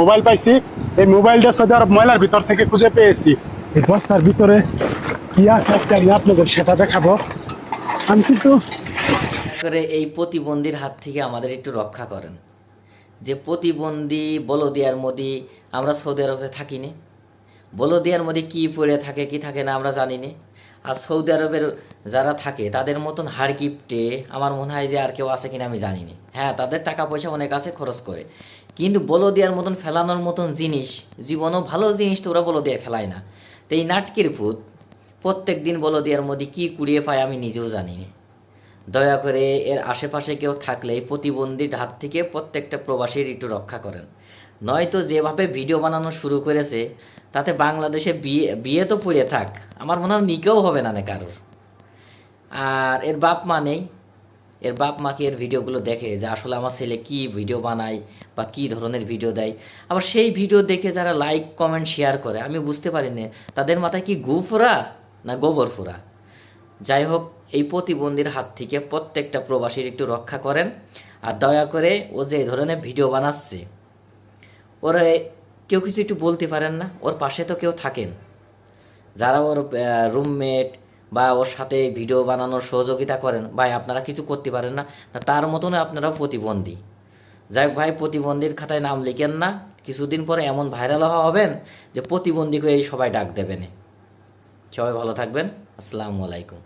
Mobile পাইছি। এই মোবাইলটা সৌদি ময়লার ভিতর থেকে খুঁজে পেয়েছি। এই বস্তার ভিতরে কি আছে আমি আপনাদের সেটা দেখাবো। আমি কিন্তু করে এই প্রতিবন্ধীর হাত থেকে আমাদের একটু রক্ষা করেন। যে প্রতিবন্ধী বলদিয়ার মধ্যে আমরা সৌদি আরবে থাকি নে বলদিয়ার মধ্যে কি পড়ে থাকে, কি থাকে না আমরা জানি নে আর সৌদি আরবের যারা থাকে, তাদের মতন হাড় কিপটে আমার মনে হয় যে আর কেউ আছে কিনা আমি জানি না হ্যাঁ তাদের টাকা পয়সা অনেক আছে, খরচ করে। কিন্তু বলদিয়ার মতন ফেলানোর মতন জিনিস, জীবনও ভালো জিনিস তো ওরা বলো বলদিয়া ফেলায় না। তো এই নাটকের ভূত, প্রত্যেক দিন বলো দেওয়ার মধ্যে কী কুড়িয়ে পায় আমি নিজেও জানি না দয়া করে এর আশেপাশে কেউ থাকলে প্রতিবন্ধীর হাত থেকে প্রত্যেকটা প্রবাসীর একটু রক্ষা করেন। নয়তো যেভাবে ভিডিও বানানো শুরু করেছে, তাতে বাংলাদেশে বিয়ে বিয়ে তো পড়ে থাক। আমার মনে হয় নিকেও হবে না কারোর। আর এর বাপ মা নেই। এর বাপ মাকে এর ভিডিওগুলো দেখে যে আসলে আমার ছেলে কি ভিডিও বানায় বা কি ধরনের ভিডিও দেয়? আবার সেই ভিডিও দেখে যারা লাইক কমেন্ট শেয়ার করে, আমি বুঝতে পারি না, তাদের মাথায় কি গু ফোরা না গোবর ফোরা? যাই হোক, এই প্রতিবন্ধীর হাত থেকে প্রত্যেকটা প্রবাসীর একটু রক্ষা করেন। আর দয়া করে ও যে ধরনের ভিডিও বানাচ্ছে ওরা কেউ কিছু একটু বলতে পারেন না? ওর পাশে তো কেউ থাকেন। যারা ওর রুমমেট বা ওর সাথে ভিডিও বানানোর সহযোগিতা করেন, ভাই আপনারা কিছু করতে পারেন না তার মতন আপনারা প্রতিবন্ধী। যাই ভাই, প্রতিবন্ধীর খাতায় নাম লিখেন না। কিছুদিন পরে এমন ভাইরাল হবেন যে প্রতিবন্ধী হয়ে সবাই ডাক দেবেন। সবাই ভালো থাকবেন। আসসালামু আলাইকুম।